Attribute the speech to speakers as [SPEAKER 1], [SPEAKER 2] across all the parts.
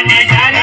[SPEAKER 1] जाने जाने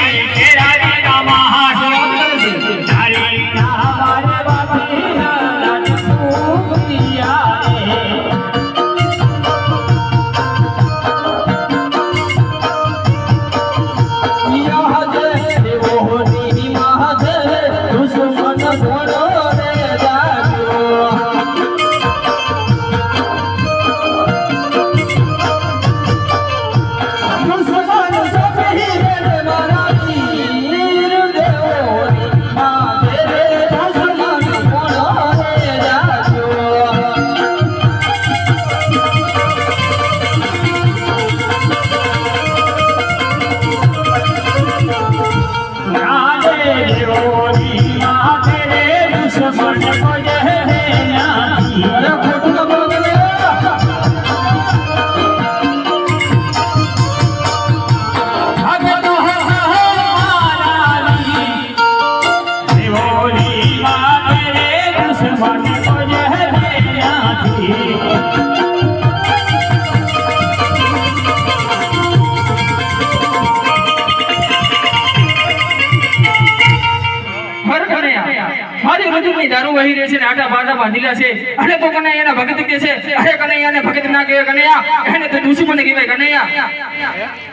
[SPEAKER 1] મારા બાંધેલા છે. અરે તો કનૈયાના ભગત કે છે, અરે કનૈયાને ભગત ના કહેવાય કનૈયા. એને તો દુશ્મન કહેવાય કનૈયા.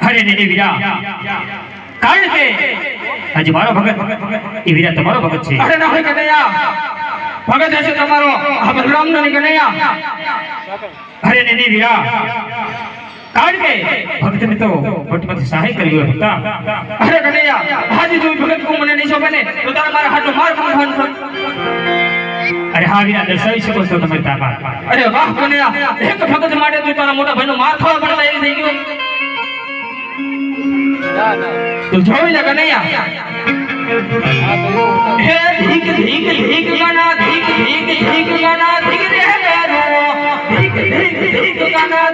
[SPEAKER 2] અરે નહીં વીરા. કારણ કે આજે મારો ભગત, એ વીરા તમારો ભગત છે.
[SPEAKER 1] અરે ના હોય કનૈયા. ભગત હશે તમારો. આ બલરામનો નહીં કનૈયા.
[SPEAKER 2] અરે નહીં વીરા. કારણ કે ભક્તને તો ભટ્ટમાંથી સહાય કરી હતા
[SPEAKER 1] અરે કનૈયા હાજી તું ભગત કો મને નહીં સોંપે ને, તો તારા મારા હાથનો માર પણ
[SPEAKER 2] અરે હા, વીરા દર્શાવી શકો છો તમે તાકાત
[SPEAKER 1] અરે વાહ કનૈયા એક ભગત માટે તું તારા મોટા ભાઈનો ખાવા પડતા એમ થઈ ગયું? તું જોઈ લે કનૈયા. હે ધીક ધીક ધીક ગાના ધીક ધીક ધીક ગાના ધીક રે ગારો ધીક ધીક ધીક ગાના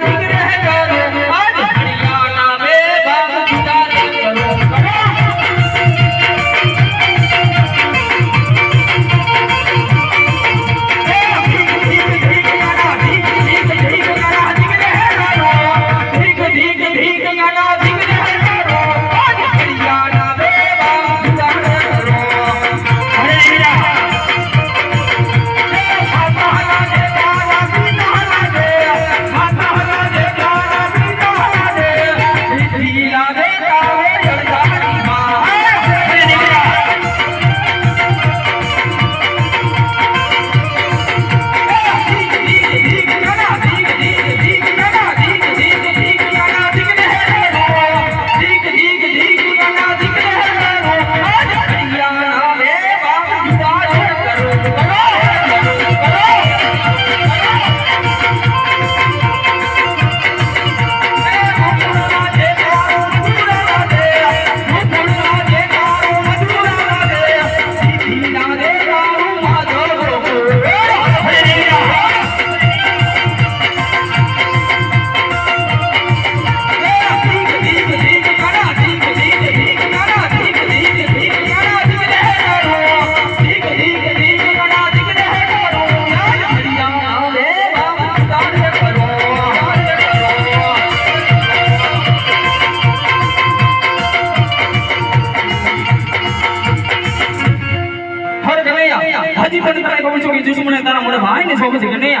[SPEAKER 1] દુશ્મને તારા મોઢે ભાઈ ને શોભે છે કે નહીં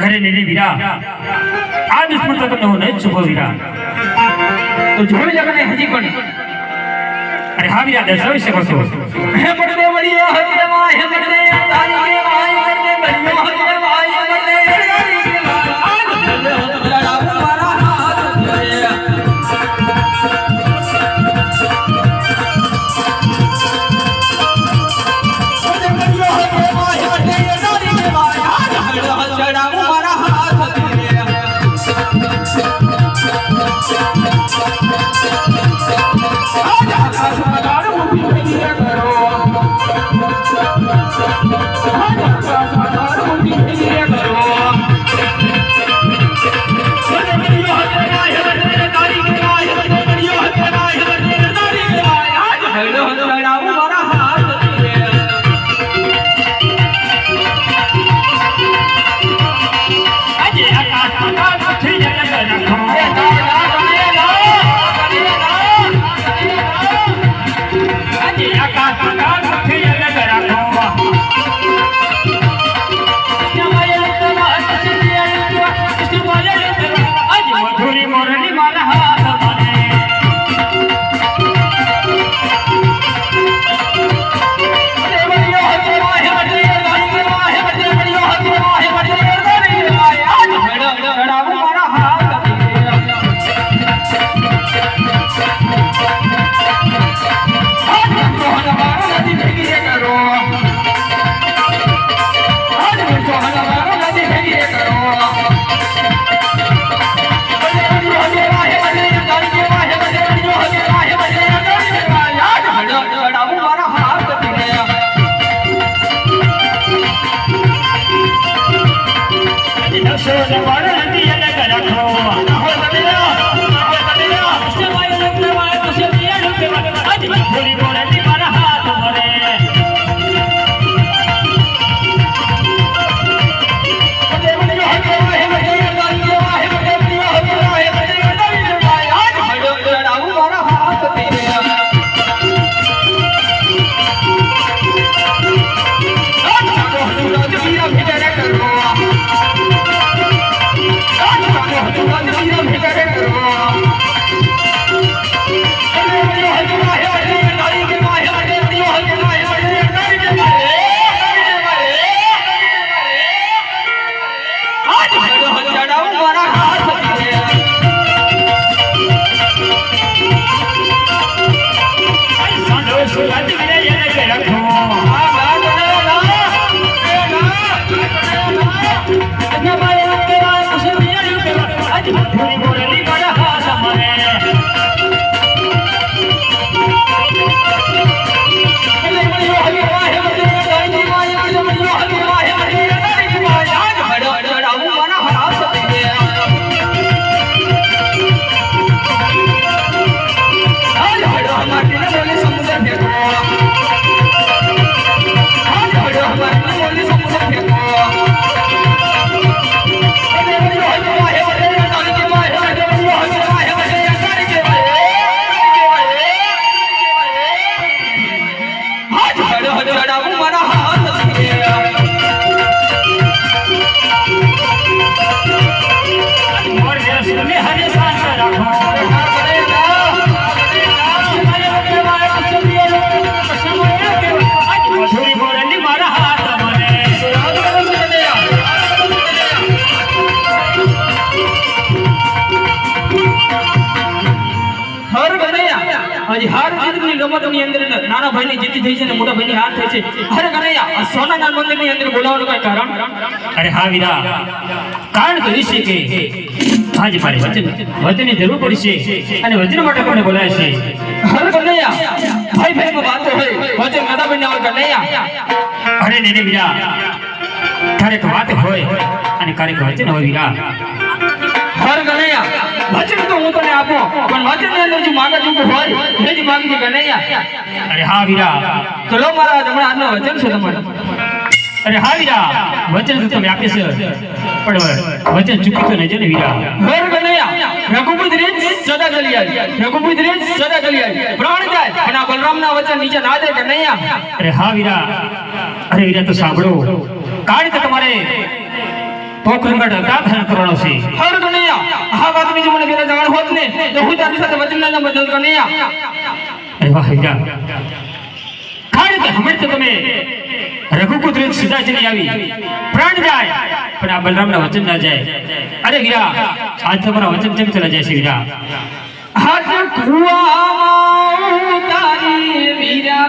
[SPEAKER 2] અરે નહીં વીરા આ દુશ્મન તો તમને હું નહીં છુપો વીરા
[SPEAKER 1] તો જોઈ લે કને હજી પણ
[SPEAKER 2] અરે હા વીરા દર્શાવી શકો છો
[SPEAKER 1] હે પડદે વળિયો હે દેવા હે પડદે નાના ભાઈની જીતી થઈ છે ને મોટા ભાઈની હાર થઈ છે. અરે કનૈયા સોનાના મંદિરની અંદર બોલાવવાનું કઈ કારણ?
[SPEAKER 2] અરે હા વીરા. કારણ તો એ છે કે આજ મારે વચન વચનની જરૂર પડશે અને વચન માટે કોને બોલાય છે?
[SPEAKER 1] અરે કનૈયા ભાઈ ભાઈમાં વાતો હોય. વચન કદા બને આવે કનૈયા
[SPEAKER 2] અરે ને વીરા. ક્યારેક વાત હોય અને ક્યારેક વચન હોય વીરા.
[SPEAKER 1] વચન તો હું તને આપો પણ વચનની અંદર જો માગા ચૂકું હોય એ જ માગી કનૈયા
[SPEAKER 2] અરે હા વીરા.
[SPEAKER 1] ચલો મારા હમણાં આજનો વચન છે તમારે.
[SPEAKER 2] અરે હા વીરા. વચન તો તમે આપે છે. પણ વચન ચૂકી તો નહીં છે ને વીરા.
[SPEAKER 1] બર કનૈયા રઘુપતિ રીત સદા ચલી આવી. રઘુપતિ રીત સદા ચલી આવી. પ્રાણ જાય અને આ બલરામના વચન નીચે ના દે કનૈયા
[SPEAKER 2] અરે હા વીરા. અરે વીરા તો સાંભળો. કારણ કે તમારે. પોખરગઢ હતા ધન કરવાનો છે.
[SPEAKER 1] આ વાતની જો મને પેલા જાણ હોત ને તો હું તારી સાથે વચન ના બદલ કનૈયા
[SPEAKER 2] અરે વાહ વીરા કારણ કે હમણાં તો તમે રઘુકુત્ર સીધા ચલી આવી. પ્રાણ જાય પણ આ બલરામના વચન ના જાય. અરે વીરા આજ તમારા વચન કેમ ચલા જાય છે વીરા
[SPEAKER 1] હાથ કુવામાં તારી વીરા